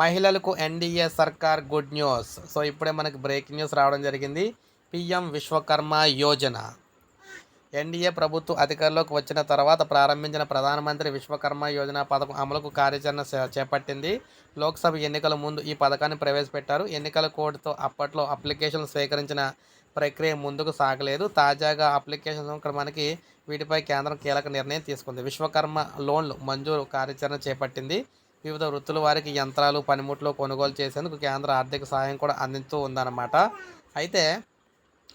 మహిళలకు ఎన్డీఏ సర్కార్ good news. So ఇప్పుడే మనకు బ్రేకింగ్ న్యూస్ రావడం జరిగింది. పిఎం విశ్వకర్మ యోజన. ఎన్డీఏ ప్రభుత్వం అధికారంలోకి వచ్చిన తర్వాత ప్రారంభించిన ప్రధానమంత్రి విశ్వకర్మ యోజన పథకం అమలుకు కార్యాచరణ చేపట్టింది. లోక్సభ ఎన్నికల ముందు ఈ పథకాన్ని ప్రవేశపెట్టారు. ఎన్నికల కోడ్తో అప్పట్లో అప్లికేషన్లు స్వీకరించిన ప్రక్రియ ముందుకు సాగలేదు. తాజాగా అప్లికేషన్ ఇక్కడ మనకి వీటిపై కేంద్రం కీలక నిర్ణయం తీసుకుంది. విశ్వకర్మ లోన్లు మంజూరు కార్యాచరణ చేపట్టింది. వివిధ వృత్తుల వారికి యంత్రాలు పనిముట్లు కొనుగోలు చేసేందుకు కేంద్ర ఆర్థిక సహాయం కూడా అందిస్తూ ఉందన్నమాట. అయితే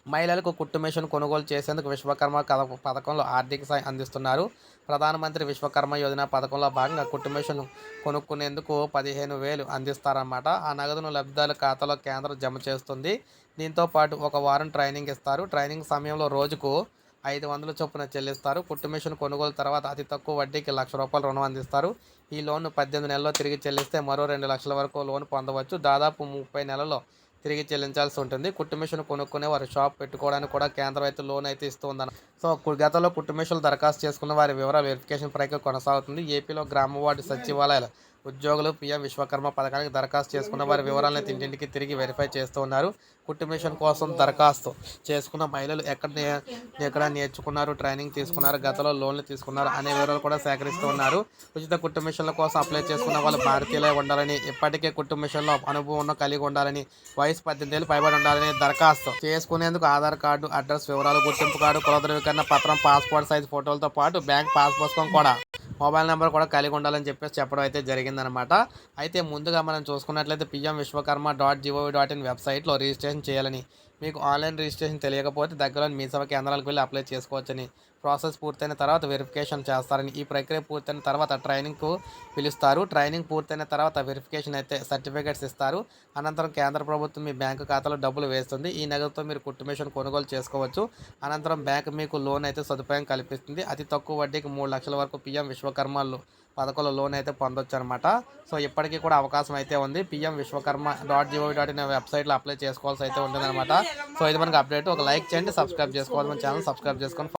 మహిళలకు కుట్టు మిషన్ కొనుగోలు చేసేందుకు విశ్వకర్మ కథ- పథకంలో ఆర్థిక సాయం అందిస్తున్నారు. ప్రధానమంత్రి విశ్వకర్మ యోజన పథకంలో భాగంగా కుట్టు మిషన్ కొనుక్కునేందుకు పదిహేను వేలు అందిస్తారన్నమాట. ఆ నగదును లబ్ధిదారుల ఖాతాలో కేంద్రం జమ చేస్తుంది. దీంతో పాటు ఒక వారం ట్రైనింగ్ ఇస్తారు. ట్రైనింగ్ సమయంలో రోజుకు ఐదు వందల చొప్పున చెల్లిస్తారు. కుట్టు మిషన్ కొనుగోలు తర్వాత అతి తక్కువ వడ్డీకి లక్ష రూపాయలు రుణం అందిస్తారు. ఈ లోన్ పద్దెనిమిది నెలల్లో తిరిగి చెల్లిస్తే మరో రెండు లక్షల వరకు లోన్ పొందవచ్చు. దాదాపు ముప్పై నెలల్లో తిరిగి చెల్లించాల్సి ఉంటుంది. కుట్టు మిషన్ కొనుక్కునే వారి షాప్ పెట్టుకోవడానికి కూడా కేంద్రం అయితే లోన్ అయితే ఇస్తుందని సో గతంలో కుట్టు మిషన్లు దరఖాస్తు చేసుకున్న వారి వివరాల వెరిఫికేషన్ ప్రక్రియ కొనసాగుతుంది. ఏపీలో గ్రామ వార్డు సచివాలయాలు ఉద్యోగులు పీఎం విశ్వకర్మ పథకానికి దరఖాస్తు చేసుకున్న వారి వివరాలను ఇంటింటికి తిరిగి వెరిఫై చేస్తూ ఉన్నారు. కోసం దరఖాస్తు చేసుకున్న మహిళలు ఎక్కడ నే- ఎక్కడ నేర్చుకున్నారు ట్రైనింగ్ తీసుకున్నారు గతంలో లోన్లు తీసుకున్నారు అనే వివరాలు కూడా సేకరిస్తూ ఉన్నారు. ఉచిత కుటుంబేషన్ల కోసం అప్లై చేసుకున్న వాళ్ళు భారతీయులే ఉండాలని ఇప్పటికే కుటుంబేషన్లో మిషన్లో అనుభవం కలిగి ఉండాలని వయసు పద్దెనిమిది ఏళ్ళు పైబడి ఉండాలని దరఖాస్తు చేసుకునేందుకు ఆధార్ కార్డు అడ్రస్ వివరాలు గుర్తింపు కార్డు కుల ధృవీకరణ పత్రం పాస్పోర్ట్ సైజ్ ఫోటోలతో పాటు బ్యాంక్ పాస్ పుస్తకం కూడా మొబైల్ నెంబర్ కూడా కలిగి ఉండాలని చెప్పేసి చెప్పడం అయితే జరిగిందనమాట. అయితే ముందుగా మనం చూసుకున్నట్లయితే PM Vishwakarma dot G O V dot in వెబ్సైట్లో రిజిస్ట్రేషన్ చేయాలని మీకు ఆన్లైన్ రిజిస్ట్రేషన్ తెలియకపోతే దగ్గరలోని మీ సేవ కేంద్రాలకు వెళ్ళి అప్లై చేసుకోవచ్చని ప్రాసెస్ పూర్తయిన తర్వాత వెరిఫికేషన్ చేస్తారని ఈ ప్రక్రియ పూర్తయిన తర్వాత ట్రైనింగ్కు పిలుస్తారు. ట్రైనింగ్ పూర్తయిన తర్వాత వెరిఫికేషన్ అయితే సర్టిఫికేట్స్ ఇస్తారు. అనంతరం కేంద్ర ప్రభుత్వం మీ బ్యాంకు ఖాతాలో డబ్బులు వేస్తుంది. ఈ నగదుతో మీరు కుటుంబేషన్ కొనుగోలు చేసుకోవచ్చు. అనంతరం బ్యాంకు మీకు లోన్ అయితే సదుపాయం కల్పిస్తుంది. అతి తక్కువ వడ్డీకి మూడు లక్షల వరకు పిఎం విశ్వకర్మలు పథకంలో లోన్ అయితే పొందొచ్చు అనమాట సో ఇప్పటికీ కూడా అవకాశం అయితే ఉంది. PM Vishwakarma dot G O V dot in వెబ్సైట్లో అప్లై చేసుకోవాల్సి అయితే ఉంటుంది సో ఇది మనకి అప్డేట్. ఒక లైక్ చేయండి సబ్స్క్రైబ్ చేసుకోవాలి మన ఛానల్ సబ్స్క్రైబ్ చేసుకొని